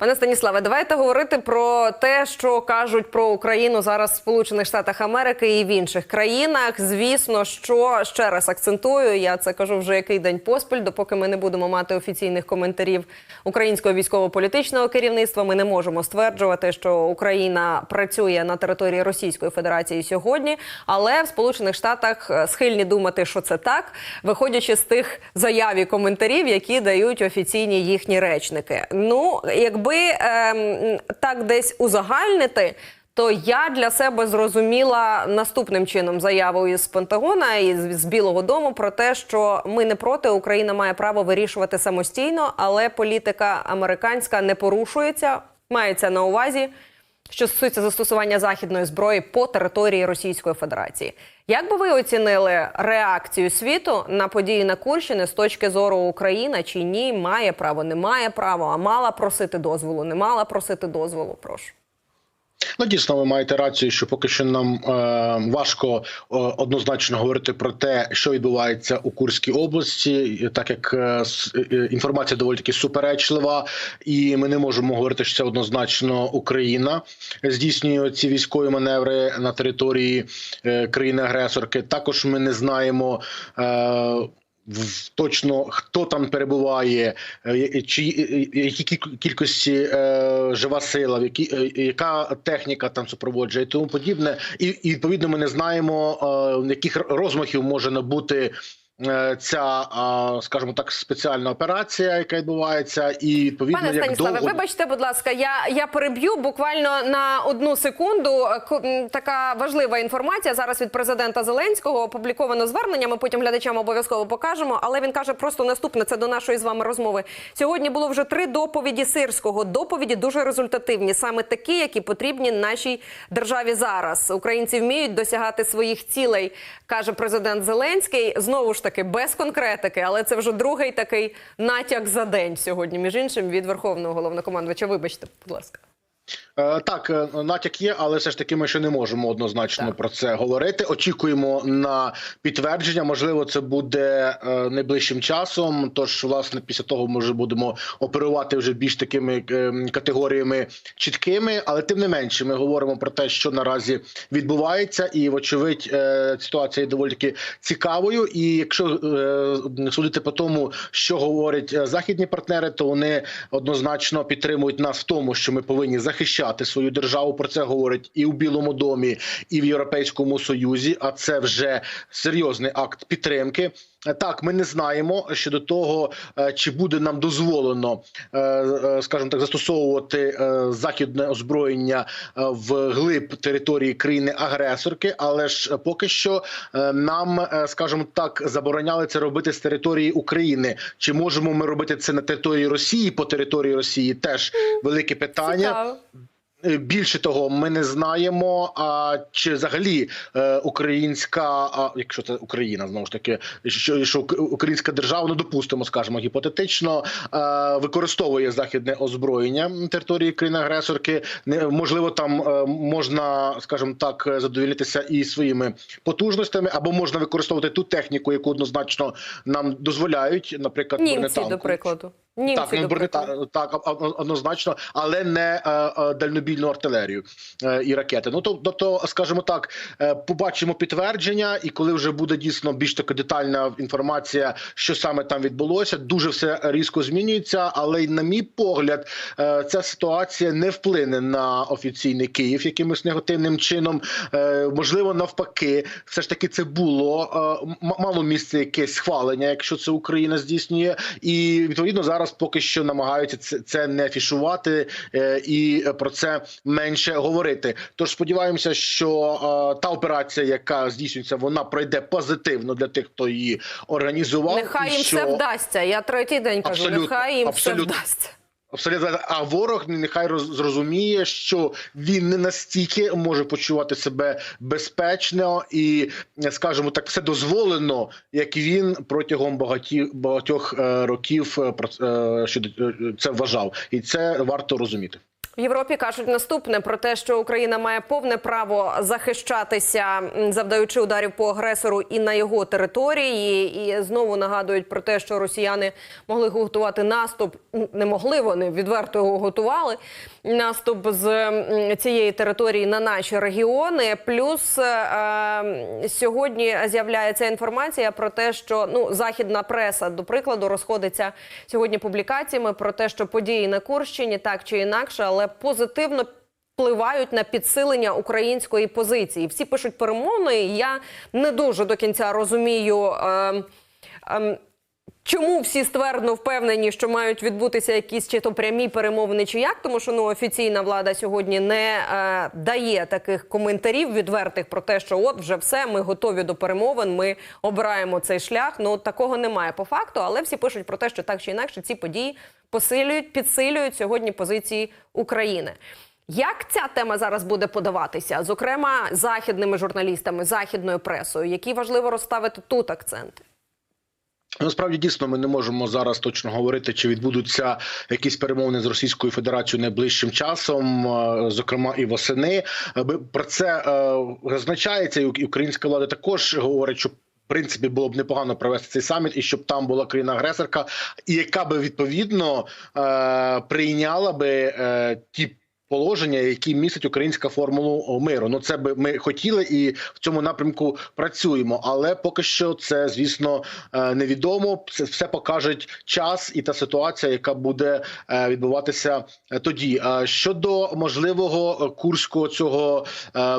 Пане Станіславе, давайте говорити про те, що кажуть про Україну зараз в Сполучених Штатах Америки і в інших країнах. Звісно, що ще раз акцентую, я це кажу вже який день поспіль. Допоки ми не будемо мати офіційних коментарів українського військово-політичного керівництва, ми не можемо стверджувати, що Україна працює на території Російської Федерації сьогодні. Але в Сполучених Штатах е, схильні думати, що це так, виходячи з тих заяв і коментарів, які дають офіційні їхні речники. Ну, якби ем, так десь узагальнити. То я для себе зрозуміла наступним чином заяву із Пентагона і з Білого Дому про те, що ми не проти, Україна має право вирішувати самостійно, але політика американська не порушується. Мається на увазі, що стосується застосування західної зброї по території Російської Федерації. Як би ви оцінили реакцію світу на події на Курщині з точки зору Україна чи ні, має право, не має право, а мала просити дозволу, не мала просити дозволу? Прошу. Ну, дійсно, ви маєте рацію, що поки що нам е, важко е, однозначно говорити про те, що відбувається у Курській області, так як е, е, інформація доволі таки суперечлива, і ми не можемо говорити, що це однозначно Україна здійснює ці військові маневри на території е, країни-агресорки. Також ми не знаємо. Е, Точно хто там перебуває, е, чи які кіль- кількості е, жива сила, в які е, яка техніка там супроводжує, тому подібне, і, і відповідно ми не знаємо, е, яких розмахів може набути. Е, Ця, скажімо так, спеціальна операція, яка відбувається, і відповідно Пане як Станіславе, довго вибачте, будь ласка, я, я переб'ю буквально на одну секунду. Така важлива інформація зараз від президента Зеленського опубліковано звернення. Ми потім глядачам обов'язково покажемо. Але він каже просто наступне. Це до нашої з вами розмови. Сьогодні було вже три доповіді сирського. Доповіді дуже результативні, саме такі, які потрібні нашій державі зараз. Українці вміють досягати своїх цілей, каже президент Зеленський. Знову ж таки, без конкретики, але це вже другий такий натяк за день сьогодні. Між іншим, від верховного головнокомандувача. Вибачте, будь ласка. Е, Так, е, натяк є, але все ж таки ми ще не можемо однозначно Так. про це говорити. Очікуємо на підтвердження. Можливо, це буде е, найближчим часом. Тож, власне, після того ми вже будемо оперувати вже більш такими категоріями чіткими. Але тим не менше, ми говоримо про те, що наразі відбувається, і вочевидь ситуація є доволі таки цікавою. І якщо судити по тому, що говорять західні партнери, то вони однозначно підтримують нас в тому, що ми повинні захищати свою державу. Про це говорить і в Білому домі, і в Європейському Союзі. А це вже серйозний акт підтримки. Так, ми не знаємо щодо того, е, чи буде нам дозволено, е, е, скажімо так, застосовувати західне озброєння в глиб території країни-агресорки, але ж поки що нам, скажімо так, забороняли це робити з території України. Чи можемо ми робити це на території Росії по території Росії? Теж велике питання. Цікаво. Е, Більше того, ми не знаємо, а чи взагалі е, українська, а якщо це Україна, знову ж таки, що, що українська держава, ну допустимо, скажімо, гіпотетично е, використовує західне озброєння на території країни-агресорки. Не можливо, там можна, скажімо так, задовільнитися і своїми потужностями, або можна використовувати ту техніку, яку однозначно нам дозволяють, наприклад, Німці, до прикладу. Німці, Так, ну, бронета, так, однозначно, але не е, е, дальнобільну артилерію е, і ракети. Ну то- тобто, скажімо так, побачимо підтвердження, і коли вже буде дійсно більш така детальна інформація, що саме там відбулося, дуже все різко змінюється. Але й на мій погляд, ця ситуація не вплине на офіційний Київ якимось негативним чином. Можливо, навпаки, все ж таки це було мало місце якесь схвалення, якщо це Україна здійснює, і відповідно зараз поки що намагаються це, це не афішувати е, і про це менше говорити. Тож сподіваємося, що е, та операція, яка здійснюється, вона пройде позитивно для тих, хто її організував. Нехай їм що... все вдасться. Я третій день кажу, Абсолютно, нехай їм абсолютно. все вдасться. Абсолютно, а ворог нехай роз- зрозуміє, що він не настільки може почувати себе безпечно і, скажімо так, все дозволено, як він протягом багаті, багатьох е, років е, е, це вважав, і це варто розуміти. В Європі кажуть наступне про те, що Україна має повне право захищатися, завдаючи ударів по агресору і на його території. І знову нагадують про те, що росіяни могли готувати наступ. Не могли вони відверто його готували. Наступ з цієї території на наші регіони. Плюс е, е, сьогодні з'являється інформація про те, що ну західна преса, до прикладу, розходиться сьогодні публікаціями про те, що події на Курщині так чи інакше, але позитивно. Впливають на підсилення української позиції. Всі пишуть перемовини. і Я не дуже до кінця розумію, е, е, чому всі ствердно впевнені, що мають відбутися якісь чи то прямі перемовини, чи як, тому що ну офіційна влада сьогодні не е, дає таких коментарів відвертих про те, що от вже все, ми готові до перемовин, ми обираємо цей шлях. Ну такого немає по факту, але всі пишуть про те, що так чи інакше ці події посилюють, підсилюють сьогодні позиції України. Як ця тема зараз буде подаватися, зокрема західними журналістами, західною пресою, які важливо розставити тут акценти? Насправді дійсно ми не можемо зараз точно говорити, чи відбудуться якісь перемовини з Російською Федерацією найближчим часом, зокрема і восени. Е, Про це е, зазначається, і українська влада також говорить, що. В принципі, було б непогано провести цей саміт, і щоб там була країна-агресорка, яка би відповідно е, прийняла би е, ті положення, які містить українська формулу миру. Ну це би ми хотіли і в цьому напрямку працюємо. Але поки що це, звісно, е, невідомо. Це все покажуть час і та ситуація, яка буде е, відбуватися е, тоді. Щодо можливого курського цього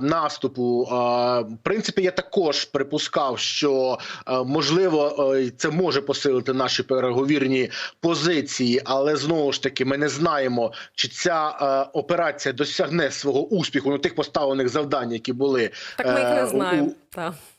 наступу, в принципі, я також припускав, що можливо це може посилити наші переговірні позиції, але знову ж таки ми не знаємо, чи ця е, операція досягне свого успіху на тих поставлених завдань, які були Так ми їх е, не знаємо. у-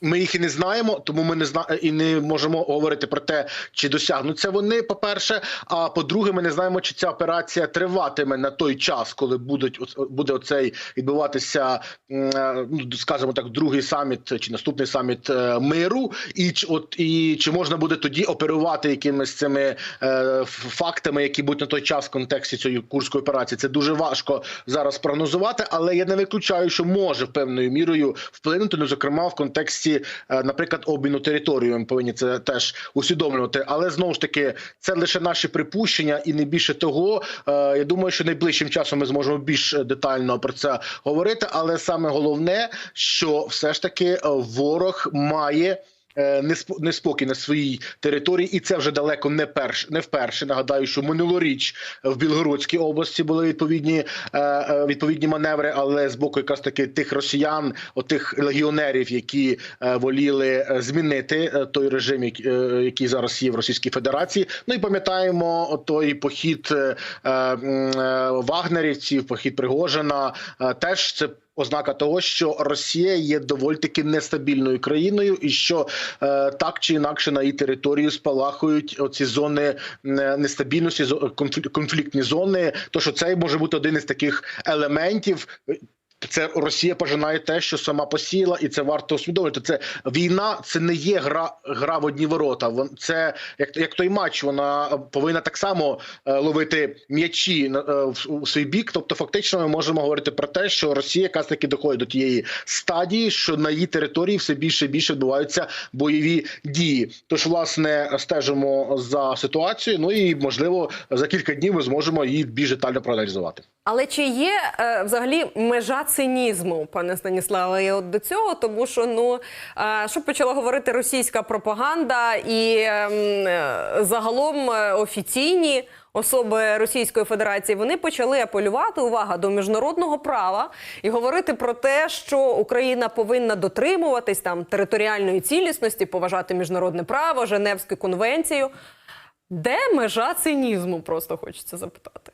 ми їх і не знаємо, тому ми не зна і не можемо говорити про те, чи досягнуться вони. По перше, а по-друге, ми не знаємо, чи ця операція триватиме на той час, коли будуть буде оцей відбуватися, е, ну скажімо так, другий саміт чи наступний саміт е, миру, і от і чи можна буде тоді оперувати якимись цими е, фактами, які будуть на той час в контексті цієї курської операції. Це дуже важко зараз прогнозувати, але я не виключаю, що може певною мірою вплинути, ну зокрема в контексті, е, наприклад, обміну територією. Ми повинні це теж усвідомлювати. Але знову ж таки, це лише наші припущення, і не більше того. Е, Я думаю, що найближчим часом ми зможемо більш детально про це говорити. Але саме головне, що все ж таки е, ворог має. Е, неспо- Неспокій на своїй території, і це вже далеко не перш не вперше. Нагадаю, що минулоріч в Білгородській області були відповідні е, е, відповідні маневри, але з боку якраз таки тих росіян, отих легіонерів, які воліли змінити той режим, як- який зараз є в Російській Федерації. Ну і пам'ятаємо той похід вагнерівців, похід Пригожина. Теж це. Ознака того, що Росія є доволі таки нестабільною країною, і що е, так чи інакше на її територію спалахують оці зони е, нестабільності, конфліктні зони. То що це може бути один із таких елементів. Це Росія пожинає те, що сама посіяла, і це варто усвідомити. Це війна, це не є гра, гра в одні ворота. Це як, як той матч. Вона повинна так само е, ловити м'ячі е, у свій бік. Тобто, фактично, ми можемо говорити про те, що Росія якраз таки доходить до тієї стадії, що на її території все більше і більше відбуваються бойові дії. Тож, власне, стежимо за ситуацією. Ну і можливо за кілька днів ми зможемо її більш детально проаналізувати. Але чи є е, взагалі межа цинізму, пане Станіславе, і от до цього, тому що ну що почала говорити російська пропаганда і ем, е, загалом е, офіційні особи Російської Федерації вони почали апелювати увага до міжнародного права і говорити про те, що Україна повинна дотримуватись там територіальної цілісності, поважати міжнародне право, Женевську конвенцію. Де межа цинізму? Просто хочеться запитати.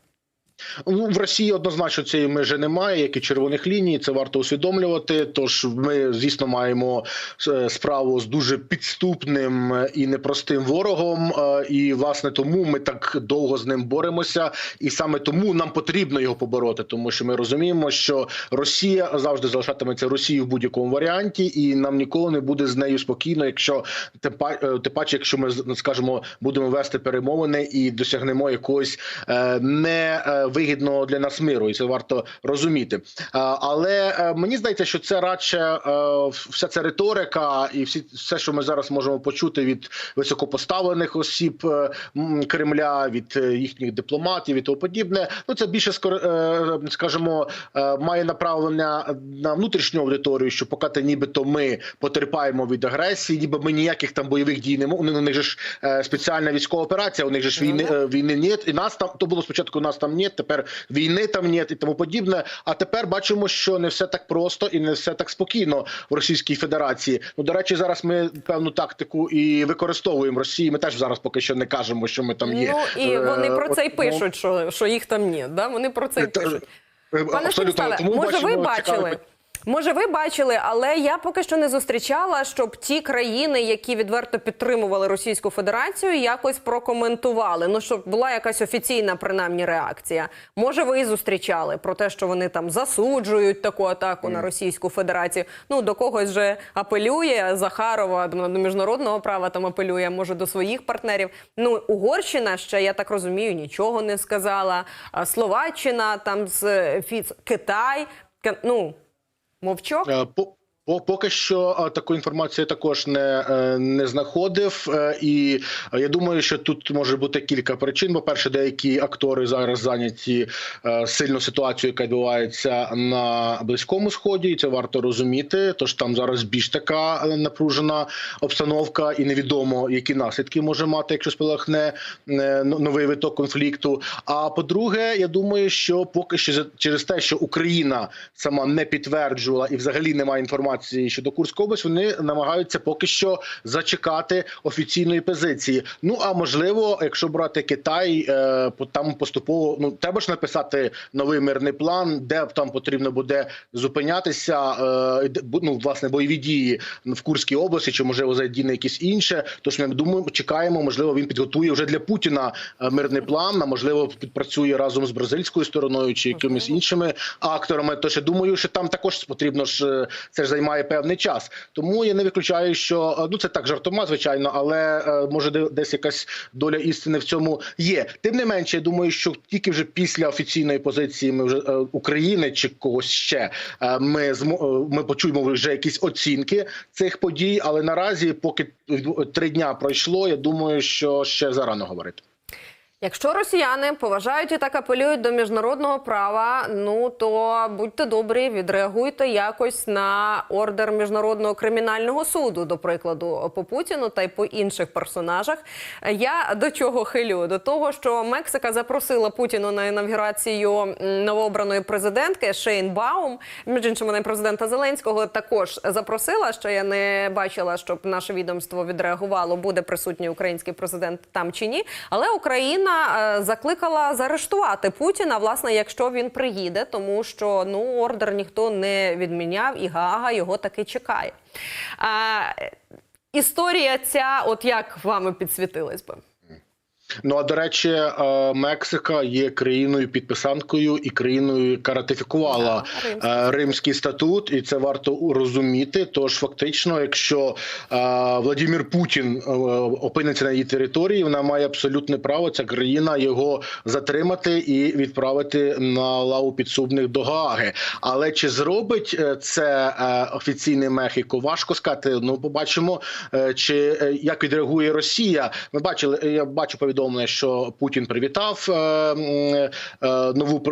Ну, в Росії однозначно цієї межі немає, як і червоних ліній. Це варто усвідомлювати. Тож ми, звісно, маємо е, справу з дуже підступним і непростим ворогом. Е, І власне тому ми так довго з ним боремося, і саме тому нам потрібно його побороти, тому що ми розуміємо, що Росія завжди залишатиметься Росією в будь-якому варіанті, і нам ніколи не буде з нею спокійно, якщо тим па- е, паче, якщо ми скажімо, будемо вести перемовини і досягнемо якогось е, не е, е, вигідного для нас миру, і це варто розуміти. Але е, мені здається, що це радше е, вся ця риторика, і всі все, що ми зараз можемо почути від високопоставлених осіб е, Кремля, від їхніх дипломатів і тому подібне. Ну це більше скажімо, має направлення на внутрішню аудиторію, що поки те нібито ми потерпаємо від агресії, ніби ми ніяких там бойових дій не мо- У них же ж спеціальна військова операція. У них же ж Ну, війни е, війни нет, і нас там то було спочатку. Нас там нет, тепер війни там нет і тому подібне. А тепер бачимо, що не все так просто і не все так спокійно в Російській Федерації. Ну до речі, зараз ми певну тактику і використовуємо Росії. Ми теж зараз поки що не кажемо, що ми там є. Ну і вони Е, про це й ну, пишуть, що, що їх там ні. Да? Вони про це й пишуть. е, Пане абсолютно. Тому може ви бачили? цікаве Може, ви бачили, але я поки що не зустрічала, щоб ті країни, які відверто підтримували Російську Федерацію, якось прокоментували. Ну щоб була якась офіційна принаймні реакція. Може, ви і зустрічали про те, що вони там засуджують таку атаку на Російську Федерацію. Ну до когось же апелює Захарова до міжнародного права там апелює, може до своїх партнерів. Ну Угорщина ще я так розумію, нічого не сказала. Словаччина там з е, Фіц Китай. Ну мовчок. Е, По, поки що таку інформацію також не, е, не знаходив, Е, і е, я думаю, що тут може бути кілька причин. По перше, деякі актори зараз зайняті сильно ситуацією, яка відбувається на близькому сході, і це варто розуміти. Тож там зараз більш така напружена обстановка, і невідомо, які наслідки може мати, якщо спалахне е, новий виток конфлікту. А по-друге, я думаю, що поки що через те, що Україна сама не підтверджувала і взагалі немає інформації щодо Курської області, вони намагаються поки що зачекати офіційної позиції. Ну а можливо, якщо брати Китай, е, там поступово ну треба ж написати новий мирний план, де там потрібно буде зупинятися. е, ну, власне бойові дії в Курській області, чи можливо задіяне якісь інше. Тож ми думаємо, чекаємо. Можливо, він підготує вже для Путіна е, мирний план. А можливо, підпрацює разом з бразильською стороною чи якимись іншими акторами. Тож я думаю, що там також потрібно ж це ж займає певний час. Тому я не виключаю, що е, ну це так жартома, звичайно, але е, може десь якась доля істини в цьому є. Тим не менше, я думаю, що тільки вже після офіційної позиції ми вже е, України чи когось ще ми ми почуємо вже якісь оцінки цих подій. Але наразі, поки три дня пройшло, я думаю, що ще зарано говорити. Якщо росіяни поважають і так апелюють до міжнародного права, ну то будьте добрі, відреагуйте якось на ордер міжнародного кримінального суду, до прикладу, по Путіну та й по інших персонажах. Я до чого хилю? До того, що Мексика запросила Путіну на інавгурацію новообраної президентки Шейн Баум. Між іншим, вона президента Зеленського також запросила. Що я не бачила, щоб наше відомство відреагувало, буде присутній український президент там чи ні. Але Україна е, закликала заарештувати Путіна, власне, якщо він приїде, тому що ну ордер ніхто не відміняв, і Гага його таки чекає. А, е, історія ця, от як вами підсвітилась би? Ну а до речі, е, Мексика є країною підписанткою і країною, яка ратифікувала Да, Римський е, статут, і це варто розуміти. Тож фактично, якщо е, Владимир Путін опиниться на її території, вона має абсолютне право ця країна його затримати і відправити на лаву підсудних до Гааги. Але чи зробить це е, офіційний Мехіко? Важко сказати. Ну, побачимо, чи як відреагує Росія. Ми бачили, я бачу повідомлення, що Путін привітав е, е, нову е,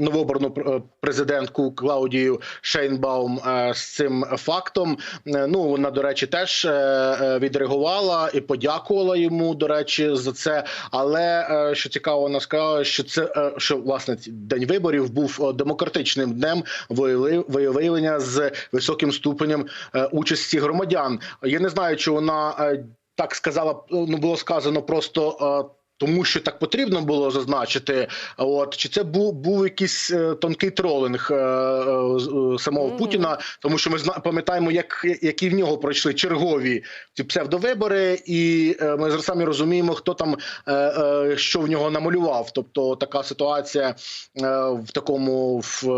новообрану президентку Клаудію Шейнбаум з цим фактом. Ну вона, до речі, теж відреагувала і подякувала йому. До речі, за це. Але що цікаво, вона сказала, що це що власне день виборів був демократичним днем виявлення з високим ступенем участі громадян. Я не знаю, чи вона так сказала, ну було сказано просто. Тому що так потрібно було зазначити, от чи це був був якийсь е, тонкий тролинг е, е, самого Мгм. Путіна, тому що ми зна пам'ятаємо, як які в нього пройшли чергові ці псевдовибори, і е, ми самі розуміємо, хто там е, е, що в нього намалював. Тобто така ситуація е, в такому в,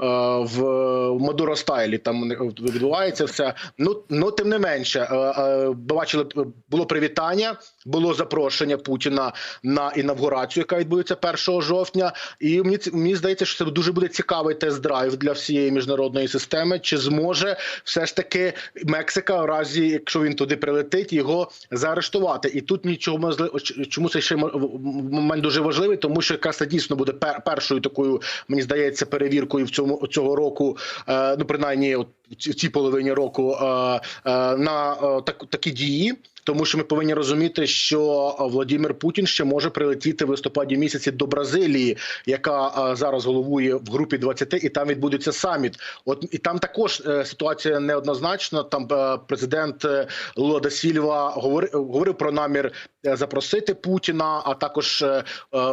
е, в Мадуро стайлі там відбувається все. Ну ну тим не менше, е, е, бачили було привітання, було запрошення Путіна на інавгурацію, яка відбудеться 1 жовтня. І мені мені здається, що це дуже буде цікавий тест-драйв для всієї міжнародної системи. Чи зможе все ж таки Мексика, в разі якщо він туди прилетить, його заарештувати? І тут нічого чому це ще момент дуже важливий, тому що якраз це дійсно буде пер- першою такою, мені здається, перевіркою в цьому цього року. е, Ну принаймні, от в ці- цій половині року е, е, на так, такі дії. Тому що ми повинні розуміти, що е, Владимир Путін ще може прилетіти в листопаді місяці до Бразилії, яка е, зараз головує в групі 20, і там відбудеться саміт. От і там також е, ситуація неоднозначна. Там президент е, Лула да Сільва говорив, говорив про намір запросити Путіна. А також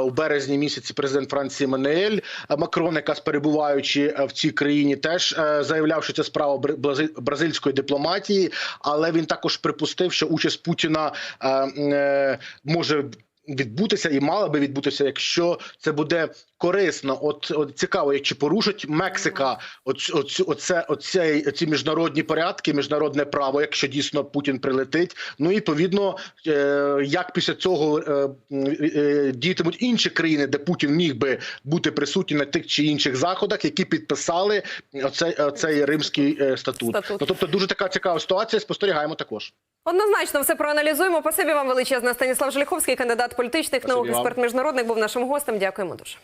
у березні місяці президент Франції Мануель Макрон, якраз перебуваючи в цій країні, теж заявляв, що це справа бр- бразильської дипломатії, але він також припустив, що участь Путіна е, може. Відбутися і мала би відбутися, якщо це буде корисно. От, от цікаво, чи порушить Мексика оц, оц, оце, оцей, ці міжнародні порядки, міжнародне право, якщо дійсно Путін прилетить. Ну і відповідно, е, як після цього е, е, діятимуть інші країни, де Путін міг би бути присутній на тих чи інших заходах, які підписали оцей, оцей римський статут. Статут. Ну тобто дуже така цікава ситуація. Спостерігаємо також. Однозначно все проаналізуємо. Спасибі вам величезне. Станіслав Желіховський, кандидат політичних Спасибі наук, експерт міжнародник, був нашим гостем. Дякуємо дуже.